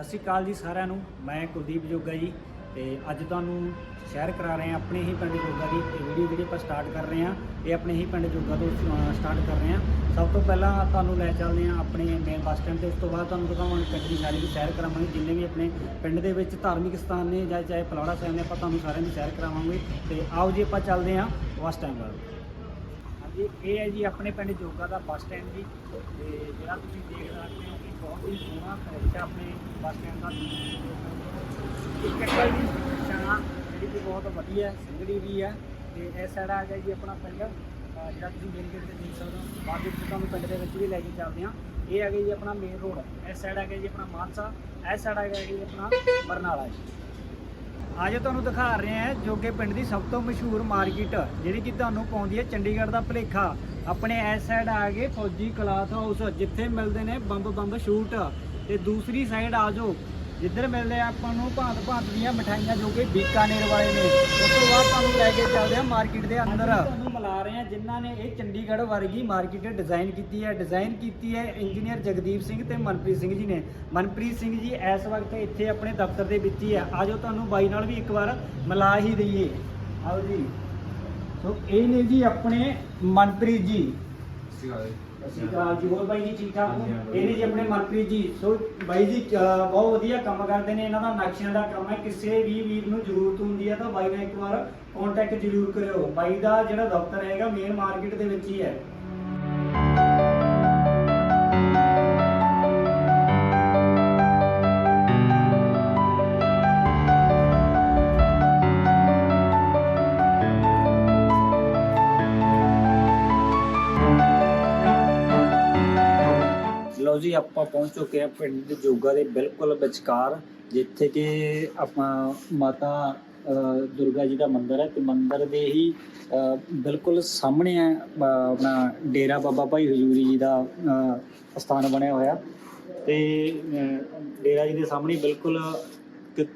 ਸਤਿ ਸ਼੍ਰੀ ਅਕਾਲ ਜੀ ਸਾਰਿਆਂ ਨੂੰ। ਮੈਂ ਕੁਲਦੀਪ ਜੋਗਾ ਜੀ ਤੇ ਅੱਜ ਤੁਹਾਨੂੰ ਸ਼ੇਅਰ ਕਰਾ ਰਹੇ ਹਾਂ ਆਪਣੇ ਹੀ ਪਿੰਡ ਜੋਗਾ ਦੀ ਇਹ ਵੀਡੀਓ ਜਿਹੜੀ ਆਪਾਂ ਸਟਾਰਟ ਕਰ ਰਹੇ ਹਾਂ, ਇਹ ਆਪਣੇ ਹੀ ਪਿੰਡ ਜੋਗਾ ਤੋਂ ਸਟਾਰਟ ਕਰ ਰਹੇ ਹਾਂ। ਸਭ ਤੋਂ ਪਹਿਲਾਂ ਤੁਹਾਨੂੰ ਲੈ ਚੱਲਦੇ ਹਾਂ ਆਪਣੇ ਮੇਨ ਬੱਸ ਸਟੈਂਡ ਤੇ, ਉਸ ਤੋਂ ਬਾਅਦ ਤੁਹਾਨੂੰ ਦਿਖਾਵਾਂਗੇ ਪਿੰਡ ਦੀ ਸਾਰੀ ਦੀ ਸੈਰ ਕਰਾਵਾਂਗੇ। ਜਿੰਨੇ ਵੀ ਆਪਣੇ ਪਿੰਡ ਦੇ ਵਿੱਚ ਧਾਰਮਿਕ ਸਥਾਨ ਨੇ ਜਾਂ ਚਾਹੇ ਪਲੌੜਾ ਸਾਹਿਬ ਨੇ, ਆਪਾਂ ਤੁਹਾਨੂੰ ਸਾਰਿਆਂ ਦੀ ਸੈਰ ਕਰਾਵਾਂਗੇ। ਤੇ ਆਓ ਜੀ ਆਪਾਂ ਚੱਲਦੇ ਹਾਂ ਬੱਸ ਸਟੈਂਡ ਵੱਲ। ਇਹ ਇਹ ਹੈ ਜੀ ਆਪਣੇ ਪਿੰਡ ਜੋਗਾ ਦਾ ਬੱਸ ਸਟੈਂਡ ਜੀ। ਤੇ ਜਿਹੜਾ ਤੁਸੀਂ ਦੇਖ ਸਕਦੇ ਹੋ ਕਿ ਬਹੁਤ ਹੀ ਸੋਹਣਾ ਫਰੈਸ਼ ਆਪਣੇ ਬੱਸ ਸਟੈਂਡ ਦਾ। ਇੱਕ ਐਕਲ ਦੀ ਸ਼ਾਨਾ, ਜਿਹੜੀ ਕਿ ਬਹੁਤ ਵਧੀਆ ਸਿੰਗੜੀ ਵੀ ਹੈ। ਤੇ ਇਸ ਸਾਈਡ ਆ ਗਿਆ ਜੀ ਆਪਣਾ ਪਿੰਡ। ਜਿਹੜਾ ਤੁਸੀਂ ਮੇਨ ਗੇਟ ਤੇ ਦੇਖ ਸਕਦੇ ਹੋ, ਬਾਅਦ ਵਿੱਚ ਤੁਹਾਨੂੰ ਪਿੰਡ ਦੇ ਵਿੱਚ ਵੀ ਲੈ ਕੇ ਚੱਲਦੇ ਹਾਂ। ਇਹ ਆ ਗਿਆ ਜੀ ਆਪਣਾ ਮੇਨ ਰੋਡ ਇਸ ਸਾਈਡ ਆ ਗਿਆ ਜੀ ਆਪਣਾ ਮਾਨਸਾ। ਇਸ ਸਾਈਡ ਆ ਗਿਆ ਜੀ ਆਪਣਾ ਬਰਨਾਲਾ ਜੀ। ਅੱਜ ਤੁਹਾਨੂੰ ਦਿਖਾ ਰਹੇ ਹਾਂ ਜੋਗੇ ਪਿੰਡ ਦੀ ਸਭ ਤੋਂ ਮਸ਼ਹੂਰ ਮਾਰਕੀਟ, ਜਿਹੜੀ ਕਿ ਤੁਹਾਨੂੰ ਪਾਉਂਦੀ ਹੈ ਚੰਡੀਗੜ੍ਹ ਦਾ ਭਲੇਖਾ। ਆਪਣੇ ਇਸ ਸਾਈਡ ਆ ਗਏ ਫੌਜੀ ਕਲਾਥ ਹਾਊਸ, ਜਿੱਥੇ ਮਿਲਦੇ ਨੇ ਬੰਬ ਬੰਬ ਸ਼ੂਟ। ਤੇ ਦੂਸਰੀ ਸਾਈਡ ਆ ਜਾਓ ਜਿੱਧਰ ਮਿਲਦੇ ਆ ਆਪਾਂ ਨੂੰ ਭਾਂਤ ਭਾਂਤ ਦੀਆਂ ਮਠਾਈਆਂ ਜੋ ਕਿ ਬੀਕਾਨੇਰ ਵਾਲੇ ਨੇ। ਉਸ ਤੋਂ ਬਾਅਦ ਤੁਹਾਨੂੰ ਲੈ ਕੇ ਚੱਲਦੇ ਆ ਮਾਰਕੀਟ ਦੇ ਅੰਦਰ। ਤੁਹਾਨੂੰ ਮਿਲਾ ਰਹੇ ਆ ਜਿਨ੍ਹਾਂ ਨੇ ਇਹ ਚੰਡੀਗੜ੍ਹ ਵਰਗੀ ਮਾਰਕੀਟ ਡਿਜ਼ਾਈਨ ਕੀਤੀ ਹੈ। ਡਿਜ਼ਾਈਨ ਕੀਤੀ ਹੈ ਇੰਜੀਨੀਅਰ ਜਗਦੀਪ ਸਿੰਘ ਤੇ ਮਨਪ੍ਰੀਤ ਸਿੰਘ ਜੀ ਨੇ। ਮਨਪ੍ਰੀਤ ਸਿੰਘ ਜੀ ਇਸ ਵਕਤ ਇੱਥੇ ਆਪਣੇ ਦਫ਼ਤਰ ਦੇ ਵਿੱਚ ਹੀ ਆ ਆਜੋ ਤੁਹਾਨੂੰ ਬਾਈ ਨਾਲ ਵੀ ਇੱਕ ਵਾਰ ਮਿਲਾ ਹੀ ਦਈਏ। ਆਓ ਜੀ। ਸੋ ਇਹ ਨੇ ਜੀ ਆਪਣੇ ਮਨਪ੍ਰੀਤ ਜੀ। ਅਸੀਂ ਅਕਾਲ ਜੀ ਹੋਰ ਬਾਈ ਜੀ ਠੀਕ ਠਾਕ ਹੋ। ਇਹ ਨੇ ਜੀ ਆਪਣੇ ਮਨਪ੍ਰੀਤ ਜੀ ਸੋ ਬਾਈ ਜੀ ਅਹ ਬਹੁਤ ਵਧੀਆ ਕੰਮ ਕਰਦੇ ਨੇ। ਇਹਨਾਂ ਦਾ ਨਕਸ਼ਿਆਂ ਦਾ ਕੰਮ ਹੈ। ਕਿਸੇ ਵੀ ਵੀਰ ਨੂੰ ਜ਼ਰੂਰਤ ਹੁੰਦੀ ਹੈ ਤਾਂ ਬਾਈ ਨਾਲ ਇੱਕ ਵਾਰ ਕੰਟੈਕਟ ਜ਼ਰੂਰ ਕਰਿਓ। ਬਾਈ ਦਾ ਜਿਹੜਾ ਦਫ਼ਤਰ ਹੈਗਾ ਮੇਨ ਮਾਰਕੀਟ ਦੇ ਵਿੱਚ ਹੀ ਹੈ। ਆਪਾਂ ਪਹੁੰਚ ਚੁੱਕੇ ਹਾਂ ਪਿੰਡ ਜੋਗਾ ਦੇ ਬਿਲਕੁਲ ਵਿਚਕਾਰ ਜਿੱਥੇ ਕਿ ਆਪਾਂ ਮਾਤਾ ਦੁਰਗਾ ਜੀ ਦਾ ਮੰਦਿਰ ਹੈ ਤੇ ਮੰਦਿਰ ਦੇ ਹੀ ਬਿਲਕੁਲ ਸਾਹਮਣੇ ਹੈ ਆਪਣਾ ਡੇਰਾ ਬਾਬਾ ਭਾਈ ਹਜੂਰੀ ਜੀ ਦਾ ਅ, ਸਥਾਨ ਬਣਿਆ ਹੋਇਆ। ਤੇ ਡੇਰਾ ਜੀ ਦੇ ਸਾਹਮਣੇ ਬਿਲਕੁਲ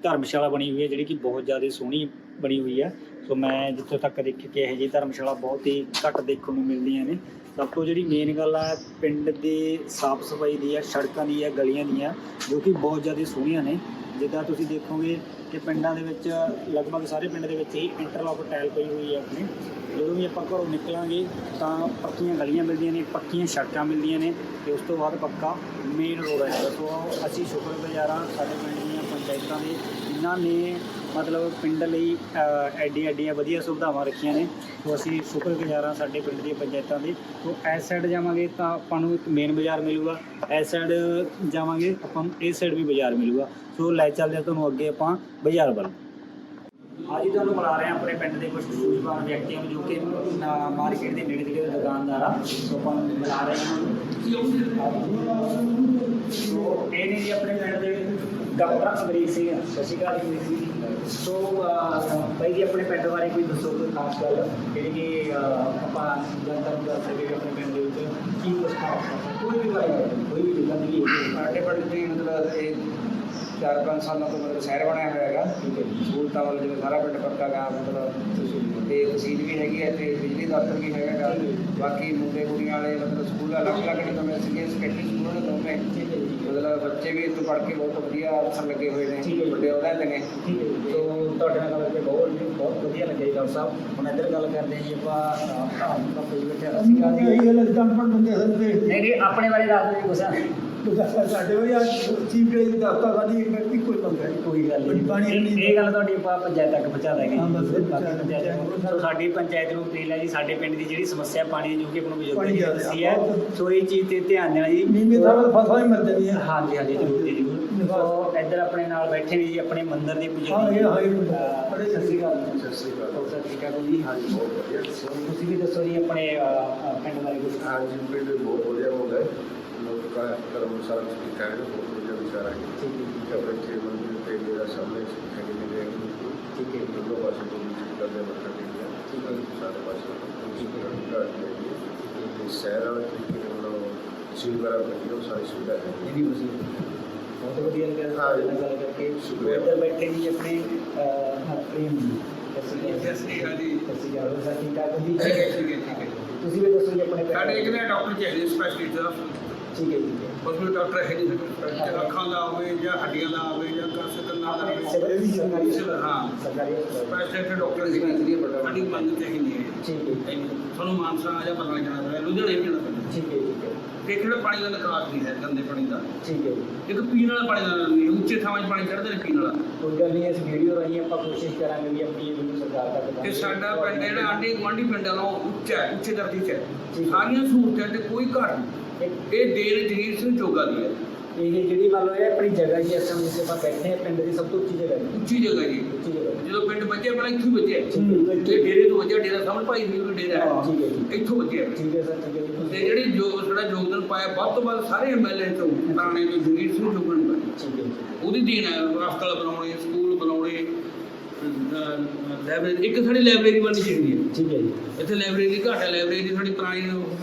ਧਰਮਸ਼ਾਲਾ ਬਣੀ ਹੋਈ ਹੈ ਜਿਹੜੀ ਕਿ ਬਹੁਤ ਜ਼ਿਆਦਾ ਸੋਹਣੀ ਬਣੀ ਹੋਈ ਹੈ। ਸੋ ਮੈਂ ਜਿੱਥੋਂ ਤੱਕ ਦੇਖੀ ਕਿ ਇਹੋ ਜਿਹੀ ਧਰਮਸ਼ਾਲਾ ਬਹੁਤ ਹੀ ਘੱਟ ਦੇਖਣ ਨੂੰ ਮਿਲਦੀਆਂ ਨੇ। ਸਭ ਤੋਂ ਜਿਹੜੀ ਮੇਨ ਗੱਲ ਹੈ ਪਿੰਡ ਦੇ ਸਾਫ਼ ਸਫ਼ਾਈ ਦੀ ਹੈ ਸੜਕਾਂ ਦੀ ਹੈ ਗਲੀਆਂ ਦੀ ਆ ਜੋ ਕਿ ਬਹੁਤ ਜ਼ਿਆਦਾ ਸੋਹਣੀਆਂ ਨੇ। ਜਿੱਦਾਂ ਤੁਸੀਂ ਦੇਖੋਗੇ ਕਿ ਪਿੰਡਾਂ ਦੇ ਵਿੱਚ ਲਗਭਗ ਸਾਰੇ ਪਿੰਡ ਦੇ ਵਿੱਚ ਹੀ ਇੰਟਰਲੌਕ ਟਾਇਲ ਪਈ ਹੋਈ ਹੈ ਆਪਣੇ। ਜਦੋਂ ਵੀ ਆਪਾਂ ਘਰੋਂ ਨਿਕਲਾਂਗੇ ਤਾਂ ਪੱਕੀਆਂ ਗਲੀਆਂ ਮਿਲਦੀਆਂ ਨੇ ਪੱਕੀਆਂ ਸੜਕਾਂ ਮਿਲਦੀਆਂ ਨੇ ਤੇ ਉਸ ਤੋਂ ਬਾਅਦ ਪੱਕਾ ਮੇਨ ਰੋਡ ਹੈ ਸੋ ਅਸੀਂ ਸ਼ੁਕਰਗੁਜ਼ਾਰ ਹਾਂ ਸਾਡੇ ਪਿੰਡ ਦੀਆਂ ਪੰਚਾਇਤਾਂ ਦੇ ਜਿਨ੍ਹਾਂ ਨੇ ਮਤਲਬ ਪਿੰਡ ਲਈ ਅ, ਐਡੀ ਐਡੀਆਂ ਵਧੀਆ ਸੁਵਿਧਾਵਾਂ ਰੱਖੀਆਂ ਨੇ। ਸੋ ਅਸੀਂ ਸ਼ੁਕਰਗੁਜ਼ਾਰ ਹਾਂ ਸਾਡੇ ਪਿੰਡ ਦੀਆਂ ਪੰਚਾਇਤਾਂ ਦੇ ਸੋ ਇਸ ਸਾਈਡ ਜਾਵਾਂਗੇ ਤਾਂ ਆਪਾਂ ਨੂੰ ਇੱਕ ਮੇਨ ਬਾਜ਼ਾਰ ਮਿਲੂਗਾ। ਇਸ ਸਾਈਡ ਜਾਵਾਂਗੇ, ਆਪਾਂ ਨੂੰ ਇਸ ਸਾਈਡ ਵੀ ਬਾਜ਼ਾਰ ਮਿਲੂਗਾ। ਸੋ ਲੈ ਚੱਲਦੇ ਹਾਂ ਤੁਹਾਨੂੰ ਅੱਗੇ ਆਪਾਂ ਬਾਜ਼ਾਰ ਵੱਲ। ਅੱਜ ਤੁਹਾਨੂੰ ਮਿਲਾ ਰਹੇ ਹਾਂ ਆਪਣੇ ਪਿੰਡ ਦੇ ਕੁਝ ਸੂਝਵਾਨ ਵਿਅਕਤੀਆਂ ਨੂੰ, ਜੋ ਕਿ ਮਾਰਕੀਟ ਦੇ ਨੇੜੇ ਤੇੜੇ ਦੇ ਦੁਕਾਨਦਾਰ ਆ। ਸੋ ਆਪਾਂ ਨੂੰ ਮਿਲਾ ਰਹੇ ਹਾਂ। ਸੋ ਇਹ ਨੇ ਜੀ ਆਪਣੇ ਪਿੰਡ ਦੇ ਡਾਕਟਰ ਅਮਰੀਕ ਸਿੰਘ, ਸਤਿ ਸ਼੍ਰੀ ਅਕਾਲ ਜੀ ਅਮਰੀਕ ਸਿੰਘ ਜੀ। ਸੋ ਬਾਈ ਜੀ ਆਪਣੇ ਪਿੰਡ ਬਾਰੇ ਕੋਈ ਦੱਸੋ ਕੋਈ ਖਾਸ ਗੱਲ ਜਿਹੜੀ ਕਿ ਆਪਾਂ ਜਨਤਾ ਨੂੰ ਦੱਸ ਸਕੇ ਕਿ ਆਪਣੇ ਪਿੰਡ ਦੇ ਵਿੱਚ ਕੀ ਕੁਝ ਖਾਸ ਕੋਈ ਵੀ ਗੱਲ ਕੋਈ ਵੀ ਹੋਈ ਸਾਡੇ ਪਿੰਡ ਦੀ ਮਤਲਬ ਇਹ ਚਾਰ ਪੰਜ ਸਾਲਾਂ ਤੋਂ ਮਤਲਬ ਸ਼ਹਿਰ ਬਣਿਆ ਹੋਇਆ ਹੈਗਾ। ਜੀ। ਸਹੂਲਤਾਂ ਵੱਲ ਜਿਵੇਂ ਸਾਰਾ ਪਿੰਡ ਪੱਕਾ ਗਾ ਮਤਲਬ ਤੇ ਤਹਿਸੀਲ ਵੀ ਹੈਗੀ ਹੈ ਤੇ ਬਿਜਲੀ ਦਫ਼ਤਰ ਵੀ ਹੈਗਾ ਬਾਕੀ ਮੁੰਡੇ ਕੁੜੀਆਂ ਵਾਲੇ ਮਤਲਬ ਸਕੂਲ ਅਲੱਗ ਅਲੱਗ ਨੇ ਦੋਵੇਂ ਸੀਗੇ ਸੈਕੰਡਰੀ ਸਕੂਲ ਨੇ ਦੋਵੇਂ। ਮਤਲਬ ਬੱਚੇ ਵੀ ਇੱਥੋਂ ਪੜ੍ਹ ਕੇ ਬਹੁਤ ਵਧੀਆ ਅਫਸਰ ਲੱਗੇ ਹੋਏ ਨੇ। ਵੱਡੇ ਅਹੁਦਿਆਂ ਤੇ ਨੇ। ਸੋ ਤੁਹਾਡੇ ਨਾਲ ਗੱਲ ਕਰਕੇ ਬਹੁਤ ਬਹੁਤ ਵਧੀਆ ਲੱਗਿਆ ਜੀ ਡਾਕਟਰ ਸਾਹਿਬ। ਹੁਣ ਇੱਧਰ ਗੱਲ ਕਰਦੇ ਜੀ ਆਪਾਂ ਆਪਾਂ ਦਾ ਕੋਈ ਬੈਠਿਆ ਅਸੀਂ ਗੱਲ ਇਹ ਗੱਲ ਜੰਪਣ ਬੰਦੇ ਤੇ। ਨਹੀਂ ਨਹੀਂ ਆਪਣੇ ਬਾਰੇ ਦੱਸ ਦਿਓ ਜੀ ਕੁਛ। ਸਾਡੇ ਵੀ ਅੱਜ ਚੀਫ ਦੇ ਦਫਤਰ ਸਾਡੀ ਇੱਕ ਕੋਈ ਨਹੀਂ ਕੋਈ ਗੱਲ ਪਾਣੀ ਨਹੀਂ ਨਹੀਂ ਇਹ- ਗੱਲ ਤੁਹਾਡੀ ਆਪਾਂ ਪੰਚਾਇਤ ਤੱਕ ਪਹੁੰਚਾ ਦਾਂਗੇ ਹਾਂ, ਬਸ ਪੰਚਾਇਤ। ਸੋ ਸਾਡੀ ਪੰਚਾਇਤ ਨੂੰ ਅਪੀਲ ਹੈ ਜੀ ਸਾਡੇ ਪਿੰਡ ਦੀ ਜਿਹੜੀ ਸਮੱਸਿਆ ਪਾਣੀ ਦੀ ਜੋ ਕਿ ਆਪਾਂ ਨੂੰ ਬਜ਼ੁਰਗਾਂ ਪਾਣੀ ਜੀ ਦੱਸੀ ਹੈ ਸੋ ਇਹ ਚੀਜ਼ ਤੇ ਧਿਆਨ ਦੇਣਾ ਜੀ। ਥਾਂ ਤੇ ਫਸਲਾਂ ਹੀ ਮਰ ਜਾਂਦੀਆਂ। ਹਾਂਜੀ ਹਾਂਜੀ ਜ਼ਰੂਰ ਜੀ ਸੋ ਇੱਧਰ ਆਪਣੇ ਨਾਲ ਬੈਠੇ ਨੇ ਜੀ ਆਪਣੇ ਮੰਦਿਰ ਦੇ ਪੁਜਾਰੀ ਹਾਂ, ਇਹ- ਹਾਂ, ਇਹ ਅਹ, ਬੜੇ ਸਤਿ ਸ਼੍ਰੀ ਅਕਾਲ ਸਤਿ ਸ਼੍ਰੀ ਅਕਾਲ। ਸਤਿ ਸ਼੍ਰੀ ਅਕਾਲ ਜੀ? ਹਾਂਜੀ। ਬਹੁਤ ਵਧੀਆ ਤੁਸੀਂ ਵੀ ਦੱਸੋ ਜੀ ਆਪਣੇ ਪਿੰਡ ਬਾਰੇ ਕੁਝ ਹਾਂਜੀ ਪਿੰਡ ਬਹੁਤ ਵਧੀਆ ਹੋ ਗਏ ਲੋਕ ਕਾ ਧਰਮਸ਼ਾਲਾ ਚ ਲਿਖਿਆ ਹੈ। ਠੀਕ ਹੈ ਜੀ, ਕਿ ਬੱਚੇ ਮੰਦਿਰ ਤੇ ਜਿਹੜਾ ਸਾਹਮਣੇ ਹੈਗੇ ਨੇ ਦੇ ਠੀਕ ਹੈ। ਜੀ। ਦੋਨੋਂ ਪਾਸੇ ਤੋਂ ਵੀ ਕਰਦੇ ਮੱਥਾ ਟੇਕਿਆ ਠੀਕ ਹੈ ਸਾਰੇ ਪਾਸੇ ਠੀਕ ਹੈ ਘਰ ਦੇ ਤੇ ਸ਼ਹਿਰ ਵਾਲੇ ਤਰੀਕੇ ਨਾਲ ਸੀਲ ਵਗੈਰਾ ਬਣੀ ਉਹ ਸਾਰੀ ਸੁਵਿਧਾ ਹੈ। ਇਹ ਵੀ ਵਧੀਆ ਬਹੁਤ ਵਧੀਆ ਲੱਗਿਆ ਹਾਂ ਗੱਲ ਕਰਕੇ। ਸ਼ੁਕਰੀਆ। ਇੱਧਰ ਬੈਠੇ ਜੀ ਆਪਣੇ ਅਹ, ਪ੍ਰੇਮ ਜੀ ਸਤਿ ਸ਼੍ਰੀ ਅਕਾਲ। ਜੀ। ਸਤਿ ਸ਼੍ਰੀ ਅਕਾਲ। ਹੋਰ ਸਭ ਠੀਕ ਠਾਕ ਹੋ ਜੀ? ਠੀਕ ਹੈ ਠੀਕ ਹੈ ਠੀਕ ਹੈ। ਤੁਸੀਂ ਵੀ ਦੱਸੋ ਜੀ ਆਪਣੇ ਸਾਡੇ ਇੱਕ। ਨੇ ਡਾਕਟਰ ਚਾਹੀਦੇ ਸਪੈਸ਼ਲਿਸਟ ਦਾ। ਠੀਕ ਹੈ ਠੀਕ ਹੈ। ਵਿੱਚ ਡਾਕਟਰ ਹੈ ਨਹੀਂ ਸਕਦੇ ਅੱਖਾਂ ਦਾ ਹੋਵੇ ਜਾਂ ਹੱਡੀਆਂ ਦਾ ਹੋਵੇ ਜਾਂ ਕੰਸ ਕੰਨਾਂ ਦਾ ਸਿਵਲ ਵੀ ਸਰਕਾਰੀ ਹਾਂ। ਸਰਕਾਰੀ। ਸਪੈਸ਼ਲਿਸਟ ਡਾਕਟਰ ਦੀ Dispensary ਹੈ ਵੱਡਾ। ਸਾਡੀ ਮੰਨ ਚਾਹੀਦੀ ਹੈ ਠੀਕ ਹੈ। ਤੁਹਾਨੂੰ ਮਾਨਸਾ ਜਾਂ ਪਤਾ ਜਾਣਾ ਪੈਂਦਾ ਲੁਧਿਆਣੇ ਵੀ ਪੈਂਦਾ। ਠੀਕ ਹੈ ਠੀਕ ਹੈ ਤੇ ਕਿਹੜਾ ਪਾਣੀ ਦਾ ਨਿਕਾਸ ਨਹੀਂ ਹੈ ਗੰਦੇ ਪਾਣੀ ਦਾ। ਠੀਕ ਹੈ ਇੱਕ ਪੀਣ ਵਾਲਾ ਪਾਣੀ ਦਾ ਨਹੀਂ ਉੱਚੇ ਥਾਵਾਂ 'ਚ ਪਾਣੀ ਚੜ੍ਹਦੇ ਨੇ ਪੀਣ ਵਾਲਾ। ਕੋਈ ਗੱਲ ਨਹੀਂ ਇਸ ਵੀਡੀਓ ਰਾਹੀਂ ਆਪਾਂ ਕੋਸ਼ਿਸ਼ ਕਰਾਂਗੇ ਵੀ ਆਪਣੀ ਇਹ ਵੀਡੀਓ ਸਰਕਾਰ ਤੱਕ ਤੇ। ਸਾਡਾ ਪਿੰਡ ਜਿਹੜਾ ਆਂਢੀ ਗੁਆਂਢੀ ਪਿੰਡਾਂ ਨਾਲੋਂ ਉੱਚਾ ਹੈ ਉੱਚੇ ਦਰਜੇ 'ਚ ਹੈ। ਸਾਰੀਆਂ ਸਹੂਲਤਾਂ ਤੇ ਕੋਈ ਘਾਟ ਨਹੀਂ। ਇਹ- ਦੇਣ ਜਗੀਰ ਸਿੰਘ ਜੋਗਾ ਦੀ ਹੈ। ਇਹ ਜਿਹੜੀ ਮੰਨ ਲਓ ਇਹ ਆਪਣੀ ਜਗ੍ਹਾ ਜੀ ਇਸ ਜਿੱਥੇ ਆਪਾਂ ਬੈਠੇ ਹਾਂ ਪਿੰਡ ਦੀ ਸਭ ਤੋਂ ਉੱਚੀ ਜਗ੍ਹਾ ਹੈ। ਉੱਚੀ ਜਗ੍ਹਾ ਜੀ ਉੱਚੀ ਜਗ੍ਹਾ ਜਦੋਂ ਪਿੰਡ ਵੱਜਿਆ ਪਹਿਲਾਂ ਇੱਥੋਂ ਠੀਕ ਤੇ ਡੇਰੇ ਤੋਂ ਵੱਜਿਆ ਡੇਰਾ ਸਾਹਮਣੇ ਭਾਈ ਵੀ ਡੇਰਾ ਹੈ। ਜੀ ਇੱਥੋਂ ਵੱਜਿਆ। ਠੀਕ ਹੈ ਸਰ ਠੀਕ ਹੈ ਜੀ ਤੇ ਜਿਹੜੀ ਜੋ ਸਾਡਾ ਯੋਗਦਾਨ ਪਾਇਆ ਵੱਧ ਤੋਂ ਵੱਧ ਸਾਰੇ ਐਮਐਲਏ ਤੋਂ ਪੁਰਾਣੇ ਤੋਂ ਜਗੀਰ ਸਿੰਘ ਜੋਗਾ ਨੇ। ਪਾਇਆ ਜੀ ਉਹਦੀ ਦੇਣ ਹੈ ਹਸਪਤਾਲ ਬਣਾਉਣੇ ਸਕੂਲ ਬਣਾਉਣੇ ਲਾਇਬ੍ਰੇਰੀ ਇੱਕ ਸਾਡੀ ਲਾਇਬ੍ਰੇਰੀ ਬਣਨੀ ਚਾਹੀਦੀ ਹੈ। ਠੀਕ ਹੈ ਜੀ। ਇੱਥੇ ਲਾਇਬ੍ਰੇਰੀ ਘੱਟ ਹੈ ਲਾਇਬ੍ਰੇਰੀ ਸਾਡੀ ਪੁਰਾਣੀ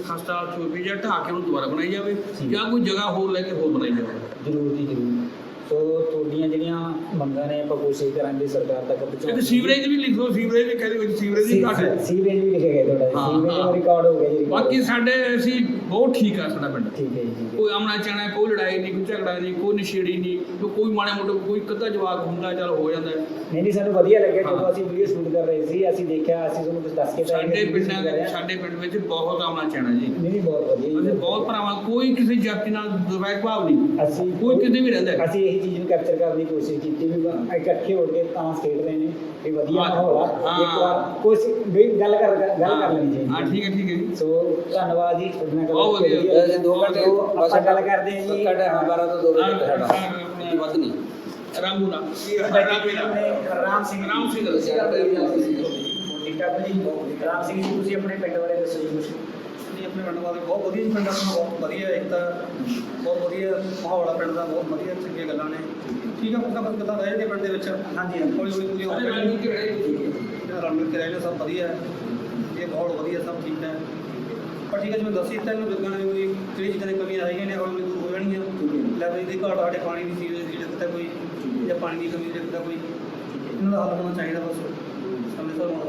ਖਸਤਾ ਛੋਟੀ ਜਾਂ ਢਾਹ ਕੇ ਉਹਨੂੰ ਦੁਬਾਰਾ ਬਣਾਈ ਜਾਵੇ ਜਾਂ ਕੋਈ ਜਗ੍ਹਾ ਹੋਰ ਲੈ ਕੇ ਹੋਰ ਬਣਾਈ ਜਾਵੇ। ਜ਼ਰੂਰ ਜੀ ਜ਼ਰੂਰ। ਸੋ ਤੁਹਾਡੀਆਂ ਜਿਹੜੀਆਂ ਮੰਗਾਂ ਨੇ ਆਪਾਂ ਕੋਸ਼ਿਸ਼ ਕਰਾਂਗੇ ਸਰਕਾਰ ਤੱਕ ਪਹੁੰਚਾਉਣ ਇੱਕ ਸੀਵਰੇਜ ਵੀ ਲਿਖੋ ਸੀਵਰੇਜ ਵੀ ਕਹਿੰਦੇ ਵਿੱਚ ਸੀਵਰੇਜ ਵੀ ਘੱਟ ਹੈ ਸੀਵੇਜ ਵੀ ਲਿਖਿਆ ਗਿਆ ਤੁਹਾਡਾ ਹਾਂ, ਸੀਵੇਜ ਹਾਂ। ਦਾ ਰਿਕਾਰਡ ਹੋ ਗਿਆ ਜੀ record। ਬਾਕੀ ਸਾਡੇ ਅਸੀਂ ਬਹੁਤ ਠੀਕ ਆ ਸਾਡਾ ਪਿੰਡ ਠੀਕ ਹੈ ਜੀ ਠੀਕ ਹੈ ਕੋਈ ਆਮਣਾ ਚਾਹਣਾ ਕੋਈ ਲੜਾਈ ਨਹੀਂ ਕੋਈ ਝਗੜਾ ਨਹੀਂ ਕੋਈ ਨਸ਼ੇੜੀ ਨਹੀਂ ਕੋਈ- ਕੋਈ ਮਾੜੇ ਮੋਟੇ ਕੋਈ ਕੱਦਾ ਜਵਾਬ ਹੁੰਦਾ ਚੱਲ ਹੋ ਜਾਂਦਾ ਹੈ। ਨਹੀਂ ਨਹੀਂ ਸਾਨੂੰ ਵਧੀਆ ਲੱਗਿਆ ਜਦੋਂ ਹਾਂ। ਅਸੀਂ ਵੀਡੀਓ ਸ਼ੂਟ ਕਰ ਰਹੇ ਸੀ ਅਸੀਂ ਦੇਖਿਆ ਅਸੀਂ ਤੁਹਾਨੂੰ ਕੁਝ ਦੱਸ ਕੇ ਤਾਂ ਆਏ ਸਾਡੇ ਪਿੰਡਾਂ shoot ਕਰ ਰਹੇ ਦੇ ਹਾਂ। ਸਾਡੇ ਪਿੰਡ ਵਿੱਚ ਬਹੁਤ ਆਮਣਾ ਚਾਹਣਾ ਜੀ ਨਹੀਂ ਨਹੀਂ ਬਹੁਤ ਵਧੀਆ ਅਸੀਂ ਬਹੁਤ ਭਰਾਵਾਂ ਕੋਈ ਕਿਸੇ ਜਾਤੀ ਨਾਲ ਦੁਵੈਰ ਭਾਵ ਨਹੀਂ ਅਸੀਂ ਕੋਈ ਕਿਤੇ ਵੀ ਰਹਿੰਦਾ ਹੈ। ਅਸੀਂ ਇਹੀ ਚੀਜ਼ ਨੂੰ ਕੈਪਚਰ ਕਰਨ ਦੀ ਕੋਸ਼ਿਸ਼ ਕੀਤੀ ਵੀ ਵਾ- ਇਕੱਠੇ ਹੋ ਕੇ ਤਾਂ ਖੇਡ ਰਹੇ ਨੇ ਵੀ ਵਧੀਆ ਹਾਂ। ਮਾਹੌਲ ਆ। ਹਾਂ। ਇੱਕ ਵਾਰ ਕੁਝ ਵੀ ਗੱਲ ਕਰ ਗੱਲ ਕਰ ਲੈਣੀ ਚਾਹੀਦੀ ਹਾਂ। ਠੀਕ ਹੈ ਠੀਕ ਹੈ ਜੀ। ਸੋ ਧੰਨਵਾਦ ਜੀ। ਤੁਹਾਡੇ ਨਾਲ ਗੱਲ ਬਹੁਤ ਕਰਕੇ। ਵਧੀਆ। ਅਸੀਂ ਦੋ ਘੰਟੇ ਸੋ ਆਪਾਂ ਗੱਲ ਕਰਦੇ ਹਾਂ ਜੀ। ਘੰਟੇ 12 ਤੋਂ 2 ਵਜੇ ਸਾਡਾ। ਆਪਣਾ ਵੱਧ ਨਹੀਂ। ਰਾਮੂ ਨਾ ਰਾਮ ਸਿੰਘ ਰਾਮ ਸਿੰਘ ਅਸੀਂ ਕਰਦੇ ਹਾਂ? ਆ ਜੀ। ਰਾਮ ਸਿੰਘ ਜੀ ਤੁਸੀਂ ਆਪਣੇ ਪਿੰਡ ਬਾਰੇ ਦੱਸੋ ਜੀ ਕੁਛ। ਜੀ ਆਪਣੇ ਪਿੰਡ ਵਾਲੇ ਬਹੁਤ ਵਧੀਆ ਜੀ ਪਿੰਡ ਆਪਣਾ ਬਹੁਤ ਵਧੀਆ ਇੱਕ ਤਾਂ ਬਹੁਤ ਵਧੀਆ ਮਾਹੌਲ ਆ ਪਿੰਡ ਦਾ ਬਹੁਤ ਵਧੀਆ ਚੰਗੀਆਂ ਗੱਲਾਂ ਨੇ। ਠੀਕ ਆ ਪੱਕਾ ਪੱਕਾ ਗੱਲਾਂ ਰਹਿ ਪਿੰਡ ਦੇ ਵਿੱਚ? ਹਾਂਜੀ ਹੌਲੀ ਹੌਲੀ ਹੋ ਸਾਡੇ ਕੇ ਰੰਗ ਕੀ ਰਹੇ ਰਲ ਮਿਲ ਕੇ ਰਹਿਣਾ ਸਭ ਵਧੀਆ। ਹੈ ਇਹ ਮਾਹੌਲ ਵਧੀਆ ਸਭ ਠੀਕ ਹੈ। ਪਰ ਠੀਕ ਹੈ ਜਿਵੇਂ ਦੱਸੀ ਤਾਂ ਇਹਨੂੰ ਲੋਕਾਂ ਨੇ ਕੋਈ ਜਿਹੜੀ ਚੀਜ਼ਾਂ ਦੀ ਕਮੀ ਆਈਆਂ ਨੇ ਹੌਲੀ ਹੌਲੀ ਦੂਰ ਹੋ ਜਾਣਗੀਆਂ ਲਾਇਬ੍ਰੇਰੀ ਦੀ ਘਾਟ ਸਾਡੇ ਪਾਣੀ ਦੀ ਸੀਵਰੇਜ ਦੀ ਦਿੱਕਤ ਹੈ ਕੋਈ ਜਾਂ ਪਾਣੀ ਦੀ ਕਮੀ ਦੀ ਦਿੱਕਤ ਹੈ ਕੋਈ। ਇਹਨਾਂ ਦਾ ਹੱਲ ਹੋਣਾ ਚਾਹੀਦਾ ਬਸ। ਸਮੇਂ ਸਿਰ ਹੋਣਾ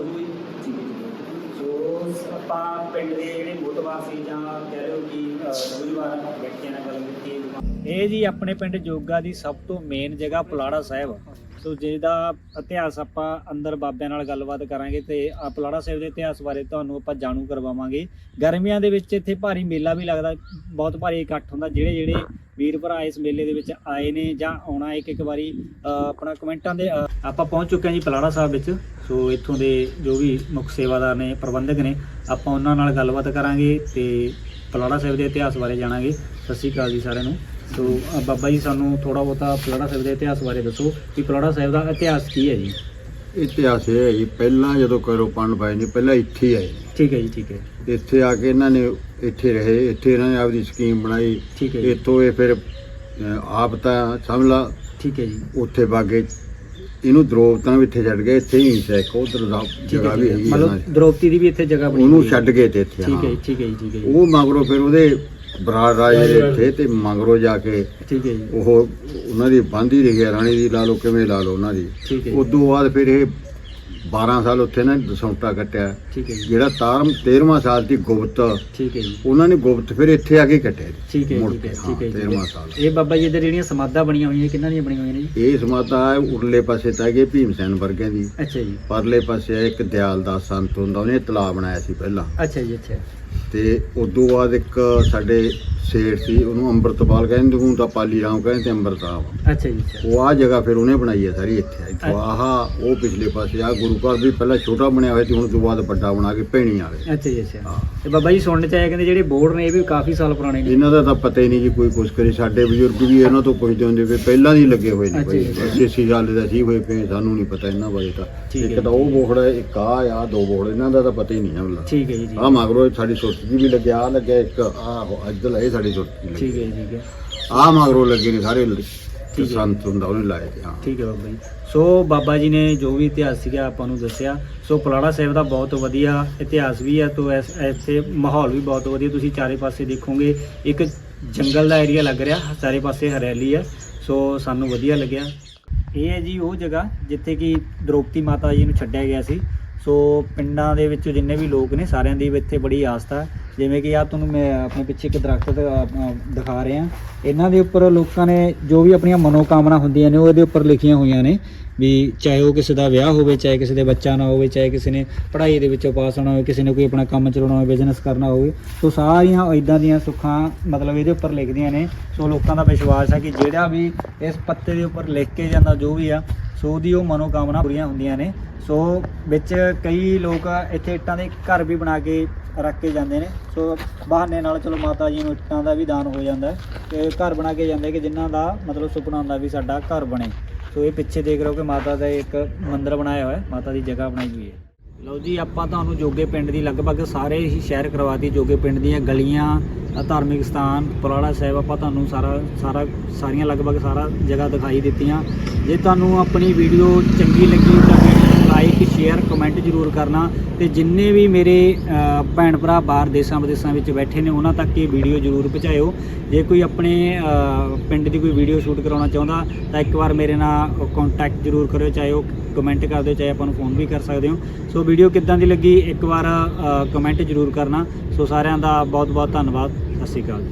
ਆਪਾਂ ਪਿੰਡ ਦੇ ਜਿਹੜੇ ਮੋਤਬਾਰ ਸੀ ਜਾਂ ਕਹਿ ਲਓ ਕਿ ਨੌਜਵਾਨ ਵਿਅਕਤੀਆਂ ਨਾਲ ਗੱਲ ਕੀਤੀ ਇਹ ਜੀ ਆਪਣੇ ਪਿੰਡ ਜੋਗਾ ਦੀ ਸਭ ਤੋਂ ਮੇਨ ਜਗ੍ਹਾ ਪੁਲਾੜਾ ਸਾਹਿਬ ਸੋ ਜਿਹਦਾ ਇਤਿਹਾਸ ਆਪਾਂ ਅੰਦਰ ਬਾਬਿਆਂ ਨਾਲ ਗੱਲਬਾਤ ਕਰਾਂਗੇ ਤੇ ਆ ਪਲਾੜਾ ਸਾਹਿਬ ਦੇ ਇਤਿਹਾਸ ਬਾਰੇ ਤੁਹਾਨੂੰ ਆਪਾਂ ਜਾਣੂ ਕਰਵਾਵਾਂਗੇ। ਗਰਮੀਆਂ ਦੇ ਵਿੱਚ ਇੱਥੇ ਭਾਰੀ ਮੇਲਾ ਵੀ ਲੱਗਦਾ, ਬਹੁਤ ਭਾਰੀ ਇਕੱਠ ਹੁੰਦਾ। ਜਿਹੜੇ ਜਿਹੜੇ ਵੀਰ ਭਰਾ ਇਸ ਮੇਲੇ ਦੇ ਵਿੱਚ ਆਏ ਨੇ ਜਾਂ ਆਉਣਾ ਇੱਕ ਇੱਕ ਵਾਰੀ ਆਪਣਾ ਕਮੈਂਟਾਂ ਦੇ ਆਪਾਂ ਪਹੁੰਚ ਚੁੱਕੇ ਹਾਂ ਜੀ ਪਲਾੜਾ ਸਾਹਿਬ ਵਿੱਚ। ਸੋ ਇੱਥੋਂ ਦੇ ਜੋ ਵੀ ਮੁੱਖ ਸੇਵਾਦਾਰ ਨੇ, ਪ੍ਰਬੰਧਕ ਨੇ, ਆਪਾਂ ਉਹਨਾਂ ਨਾਲ ਗੱਲਬਾਤ ਕਰਾਂਗੇ ਤੇ ਪਲਾੜਾ ਸਾਹਿਬ ਦੇ ਇਤਿਹਾਸ ਬਾਰੇ ਜਾਣਾਂਗੇ। ਸਤਿ ਸ਼੍ਰੀ ਅਕਾਲ ਜੀ ਸਾਰਿਆਂ ਨੂੰ। ਸੋ ਅ, ਬਾਬਾ ਜੀ ਸਾਨੂੰ ਥੋੜਾ ਬਹੁਤਾ ਪਲਾੜਾ ਸਾਹਿਬ ਦੇ ਇਤਿਹਾਸ ਬਾਰੇ ਦੱਸੋ ਕਿ ਪਲਾੜਾ ਸਾਹਿਬ ਦਾ ਇਤਿਹਾਸ ਕੀ ਹੈ ਜੀ? ਇਤਿਹਾਸ ਇਹ ਹੈ ਜੀ ਪਹਿਲਾਂ ਜਦੋਂ ਕਰੋ ਪੰਡ ਪਾਏ ਨੇ ਪਹਿਲਾਂ ਇੱਥੇ ਹੀ ਆਏ ਠੀਕ ਹੈ ਜੀ ਠੀਕ ਹੈ। ਇੱਥੇ ਆ ਕੇ ਇਹਨਾਂ ਨੇ ਇੱਥੇ ਰਹੇ ਇੱਥੇ ਇਹਨਾਂ ਨੇ ਆਪਦੀ ਸਕੀਮ ਬਣਾਈ। ਠੀਕ ਹੈ ਜੀ। ਇੱਥੋਂ ਇਹ ਫਿਰ ਆਪ ਤਾਂ ਸਮਝ ਲਾ। ਠੀਕ ਹੈ ਜੀ। ਉੱਥੇ ਬਾਗੇ ਇਹਨੂੰ ਦਰੋਵਤਾਂ ਵੀ ਇੱਥੇ ਛੱਡ ਗਏ ਇੱਥੇ ਹੀ ਸੀ ਇੱਕ ਉਧਰ ਦਾ ਠੀਕ ਜਗ੍ਹਾ ਹੈ। ਵੀ ਜੀ ਹੈਗੀ ਮਤਲਬ ਦੀ। ਦ੍ਰੋਪਦੀ ਦੀ ਵੀ ਇੱਥੇ ਜਗ੍ਹਾ ਬਣੀ ਉਹਨੂੰ ਹੋਈ ਹੈ। ਛੱਡ ਗਏ ਤੇ ਇੱਥੇ ਠੀਕ ਹੈ ਜੀ। ਠੀਕ ਹੈ ਜੀ ਠੀਕ ਹੈ ਜੀ। ਉਹ ਮਗਰੋਂ ਫਿਰ ਉਹਦੇ ਬਰਾੜ ਰਾਜੇ ਦੇ ਇੱਥੇ ਤੇ ਮਗਰੋਂ ਜਾ ਕੇ ਠੀਕ ਹੈ ਜੀ। ਉਹ ਉਹਨਾਂ ਦੀ ਬੰਦੀ ਰਹੀ ਹੈ ਰਾਣੀ ਦੀ ਲਾ ਲਓ ਕਿਵੇਂ ਲਾ ਲਓ ਉਹਨਾਂ ਦੀ। ਠੀਕ ਹੈ ਬਾਅਦ ਫਿਰ ਇਹ 12 ਸਾਲ ਉੱਥੇ ਨਾ ਦਸੌਂਟਾ ਕੱਟਿਆ। ਠੀਕ ਹੈ ਜਿਹੜਾ ਤਾਰਮ 13ਵਾਂ ਸਾਲ ਦੀ ਗੁਪਤ ਠੀਕ ਹੈ ਜੀ। ਉਹਨਾਂ ਨੇ ਗੁਪਤ ਫਿਰ ਇੱਥੇ ਆ ਕੇ ਕੱਟਿਆ। ਠੀਕ ਹੈ ਠੀਕ ਹੈ ਠੀਕ ਹੈ ਹਾਂ, ਜੀ। 13ਵਾਂ ਸਾਲ। ਇਹ ਬਾਬਾ ਜੀ ਦੇ ਜਿਹੜੀਆਂ ਸਮਾਧਾਂ ਬਣੀਆਂ ਹੋਈਆਂ ਕਿੰਨਾਂ ਦੀਆਂ ਬਣੀਆਂ ਹੋਈਆਂ ਨੇ ਜੀ? ਇਹ ਸਮਾਧਾ ਹੈ ਉਰਲੇ ਪਾਸੇ ਤਾਂ ਹੈਗੇ ਭੀਮ ਸੈਨ ਵਰਗਿਆਂ ਦੀ। ਅੱਛਾ ਜੀ। ਪਰਲੇ ਪਾਸੇ ਇੱਕ ਦਿਆਲ ਦਾ ਸੰਤ ਹੁੰਦਾ ਉਹਨੇ ਤਲਾਬ ਬਣਾਇਆ ਸੀ ਪਹਿਲਾਂ। ਅੱਛਾ ਜੀ ਅੱਛਾ। ਤੇ ਉਦੋਂ ਬਾਅਦ ਇੱਕ ਸਾਡੇ ਸੇਠ ਸੀ ਉਹਨੂੰ ਅੰਮ੍ਰਿਤਪਾਲ ਕਹਿੰਦੇ ਹੁਣ ਤਾਂ ਪਾਲੀ ਰਾਮ ਕਹਿੰਦੇ ਤੇ ਅੰਮ੍ਰਿਤਾਬ ਅੱਛਾ ਜੀ ਅੱਛਾ। ਉਹ ਆ ਜਗ੍ਹਾ ਫਿਰ ਉਹਨੇ ਬਣਾਈ ਹੈ ਸਾਰੀ ਇੱਥੇ। ਇੱਥੋਂ ਆਹ ਉਹ ਪਿਛਲੇ ਪਾਸੇ ਆ ਗੁਰੂ ਘਰ ਵੀ ਪਹਿਲਾਂ ਛੋਟਾ ਬਣਿਆ ਹੋਇਆ ਸੀ ਹੁਣ ਤੋਂ ਬਾਅਦ ਵੱਡਾ ਬਣਾ ਕੇ ਭੈਣੀ ਵਾਲੇ ਅੱਛਾ ਜੀ ਅੱਛਾ। ਹਾਂ। ਤੇ ਬਾਬਾ ਜੀ ਸੁਣਨ ਚ ਆਇਆ ਕਹਿੰਦੇ ਜਿਹੜੇ ਬੋਰਡ ਨੇ ਇਹ ਵੀ ਕਾਫੀ ਸਾਲ ਪੁਰਾਣੇ ਨੇ। ਇਹਨਾਂ ਦਾ ਤਾਂ ਪਤਾ ਹੀ ਨਹੀਂ ਜੀ ਕੋਈ ਕੁਛ ਕਰੇ। ਸਾਡੇ ਬਜ਼ੁਰਗ ਵੀ ਇਹਨਾਂ ਤੋਂ ਪੁੱਛਦੇ ਹੁੰਦੇ ਵੀ ਪਹਿਲਾਂ ਦੀ ਲੱਗੇ ਹੋਏ ਨੇ ਕੋਈ ਜੀ, ਅੱਛਾ। 80 80 ਸਾਲ ਦੇ ਸੀ ਹੋਏ ਪਏ ਸਾਨੂੰ ਨਹੀਂ ਪਤਾ ਇਹਨਾਂ ਬਾਰੇ ਤਾਂ। ਠੀਕ ਹੈ ਇੱਕ ਤਾਂ ਉਹ ਬੋਖੜ ਇੱਕ ਆ ਆ ਦੋ ਬੋਖੜ ਇਹਨਾਂ ਦਾ ਤਾਂ ਪਤਾ ਹੀ ਨਹੀਂ ਹੈ ਮਤਲਬ। ਠੀਕ ਹੈ ਜੀ ਆ ਮਗਰੋਂ ਸਾਡੀ ਸੁਰਤ ਜੀ ਵੀ ਲੱਗਿਆ ਲੱਗਿਆ ਇੱਕ। ਆ ਅੱਜਲ ਇਹ ਸਾਡੀ ਜੀ ਠੀਕ ਹੈ ਠੀਕ ਹੈ। ਆ ਮਗਰੋਂ ਲੱਗੇ ਨੇ ਸਾਰੇ ਹੈ। ਸੰਤ ਹੁੰਦਾ ਉਹਨੇ ਹਾਂ। ਠੀਕ ਹੈ ਬਾਬਾ ਜੀ। ਸੋ ਬਾਬਾ ਜੀ ਨੇ ਜੋ ਵੀ ਇਤਿਹਾਸ ਸੀਗਾ ਆਪਾਂ ਨੂੰ ਦੱਸਿਆ। ਸੋ ਪਲਾੜਾ ਸਾਹਿਬ ਦਾ ਬਹੁਤ ਵਧੀਆ ਇਤਿਹਾਸ ਵੀ ਹੈ ਤੋਂ ਇਸ ਇੱਥੇ ਮਾਹੌਲ ਵੀ ਬਹੁਤ ਵਧੀਆ। ਤੁਸੀਂ ਚਾਰੇ ਪਾਸੇ ਦੇਖੋਗੇ ਇੱਕ ਜੰਗਲ ਦਾ ਏਰੀਆ ਲੱਗ ਰਿਹਾ ਚਾਰੇ ਪਾਸੇ ਹਰਿਆਲੀ ਹੈ। ਸੋ ਸਾਨੂੰ ਵਧੀਆ ਲੱਗਿਆ। ਇਹ ਹੈ ਜੀ ਉਹ ਜਗ੍ਹਾ ਜਿੱਥੇ ਕਿ ਦ੍ਰੋਪਦੀ ਮਾਤਾ ਜੀ ਨੂੰ ਛੱਡਿਆ ਗਿਆ ਸੀ। ਸੋ ਪਿੰਡਾਂ ਦੇ ਵਿੱਚ ਜਿੰਨੇ ਵੀ ਲੋਕ ਨੇ ਸਾਰਿਆਂ ਦੀ ਇੱਥੇ ਬੜੀ ਆਸਥਾ ਜਿਵੇਂ ਕਿ ਆ ਤੁਹਾਨੂੰ ਮੈਂ ਆਪਣੇ ਪਿੱਛੇ ਇੱਕ ਦਰਖਤ ਦ- ਅ, ਦਿਖਾ ਰਿਹਾ। ਇਹਨਾਂ ਦੇ ਉੱਪਰ ਲੋਕਾਂ ਨੇ ਜੋ ਵੀ ਆਪਣੀਆਂ ਮਨੋਕਾਮਨਾ ਹੁੰਦੀਆਂ ਨੇ ਉਹ ਇਹਦੇ ਉੱਪਰ ਲਿਖੀਆਂ ਹੋਈਆਂ ਨੇ ਵੀ ਚਾਹੇ ਉਹ ਕਿਸੇ ਦਾ ਵਿਆਹ ਹੋਵੇ ਚਾਹੇ ਕਿਸੇ ਦੇ ਬੱਚਾ ਨਾ ਹੋਵੇ ਚਾਹੇ ਕਿਸੇ ਨੇ ਪੜ੍ਹਾਈ ਦੇ ਵਿੱਚੋਂ ਪਾਸ ਹੋਣਾ ਹੋਵੇ ਕਿਸੇ ਨੇ ਕੋਈ ਆਪਣਾ ਕੰਮ ਚਲਾਉਣਾ ਹੋਵੇ ਬਿਜ਼ਨਸ ਕਰਨਾ ਹੋਵੇ ਸੋ ਸਾਰੀਆਂ ਇਦਾਂ ਦੀਆਂ ਸੁੱਖਾਂ ਮਤਲਬ ਇਹਦੇ ਉੱਪਰ ਲਿਖਦੀਆਂ ਨੇ। ਸੋ ਲੋਕਾਂ ਦਾ ਵਿਸ਼ਵਾਸ ਹੈ ਕਿ ਜਿਹੜਾ ਵੀ ਇਸ ਪੱਤੇ ਦੇ ਉੱਪਰ ਲਿਖ ਕੇ ਜਾਂਦਾ ਜੋ ਵੀ ਆ ਸੋ ਉਹਦੀ ਉਹ ਮਨੋਕਾਮਨਾ ਪੂਰੀਆਂ ਹੁੰਦੀਆਂ ਨੇ। ਸੋ ਵਿੱਚ ਕਈ ਲੋਕ ਇੱਥੇ ਇੱਟਾਂ ਦੇ ਘਰ ਵੀ ਬਣਾ ਕੇ ਰੱਖ ਕੇ ਜਾਂਦੇ ਨੇ। ਸੋ ਬਹਾਨੇ ਨਾਲ ਚਲੋ ਮਾਤਾ ਜੀ ਨੂੰ ਇੱਟਾਂ ਦਾ ਵੀ ਦਾਨ ਹੋ ਜਾਂਦਾ ਤੇ ਘਰ ਬਣਾ ਕੇ ਜਾਂਦੇ ਕਿ ਜਿਨ੍ਹਾਂ ਦਾ ਮਤਲਬ ਸੁਪਨਾ ਹੁੰਦਾ ਵੀ ਸਾਡਾ ਘਰ ਬਣੇ। ਸੋ ਇਹ ਪਿੱਛੇ ਦੇਖ ਰਹੇ ਹੋ ਕਿ ਮਾਤਾ ਦਾ ਇੱਕ ਮੰਦਿਰ ਬਣਾਇਆ ਹੋਇਆ ਮਾਤਾ ਦੀ ਜਗ੍ਹਾ ਬਣਾਈ ਹੋਈ ਹੈ। ਲਓ ਜੀ, ਆਪਾਂ ਤੁਹਾਨੂੰ ਜੋਗੇ ਪਿੰਡ ਦੀ ਲਗਭਗ ਸਾਰੇ ਹੀ ਸ਼ਹਿਰ ਕਰਵਾਤੀ ਜੋਗੇ ਪਿੰਡ ਦੀਆਂ ਗਲੀਆਂ, ਧਾਰਮਿਕ ਸਥਾਨ ਪੁਰਾਣਾ ਸਾਹਿਬ, ਆਪਾਂ ਤੁਹਾਨੂੰ ਸਾਰਾ ਸਾਰਾ, ਸਾਰੀਆਂ ਲਗਭਗ ਸਾਰਾ ਜਗ੍ਹਾ ਦਿਖਾਈ ਦਿੱਤੀਆਂ। ਜੇ ਤੁਹਾਨੂੰ ਆਪਣੀ ਵੀਡੀਓ ਚੰਗੀ ਲੱਗੀ ਤਾਂ ਲਾਈਕ, ਸ਼ੇਅਰ, ਕਮੈਂਟ ਜ਼ਰੂਰ ਕਰਨਾ ਤੇ ਜਿੰਨੇ ਵੀ ਮੇਰੇ ਭੈਣ ਭਰਾ ਬਾਹਰ ਦੇਸ਼ਾਂ ਵਿਦੇਸ਼ਾਂ ਵਿੱਚ ਬੈਠੇ ਨੇ, ਉਹਨਾਂ ਤੱਕ ਇਹ ਵੀਡੀਓ ਜ਼ਰੂਰ ਪਹੁੰਚਾਇਓ। ਜੇ ਕੋਈ ਆਪਣੇ ਪਿੰਡ ਦੀ ਕੋਈ ਵੀਡੀਓ ਸ਼ੂਟ ਕਰਾਉਣਾ ਚਾਹੁੰਦਾ ਤਾਂ ਇੱਕ ਵਾਰ ਮੇਰੇ ਨਾਲ ਕੰਟੈਕਟ ਜ਼ਰੂਰ ਕਰਿਓ, ਚਾਹੇ ਉਹ ਕਮੈਂਟ ਕਰ ਦਿਓ, ਚਾਹੇ ਆਪਾਂ ਨੂੰ ਫੋਨ ਵੀ ਕਰ ਸਕਦੇ ਹੋ। ਸੋ ਵੀਡੀਓ ਕਿੱਦਾਂ ਦੀ ਲੱਗੀ? ਇੱਕ ਵਾਰ ਕਮੈਂਟ ਜ਼ਰੂਰ ਕਰਨਾ। ਸੋ ਸਾਰਿਆਂ ਦਾ ਬਹੁਤ ਬਹੁਤ ਧੰਨਵਾਦ। ਸਤਿ ਸ਼੍ਰੀ ਅਕਾਲ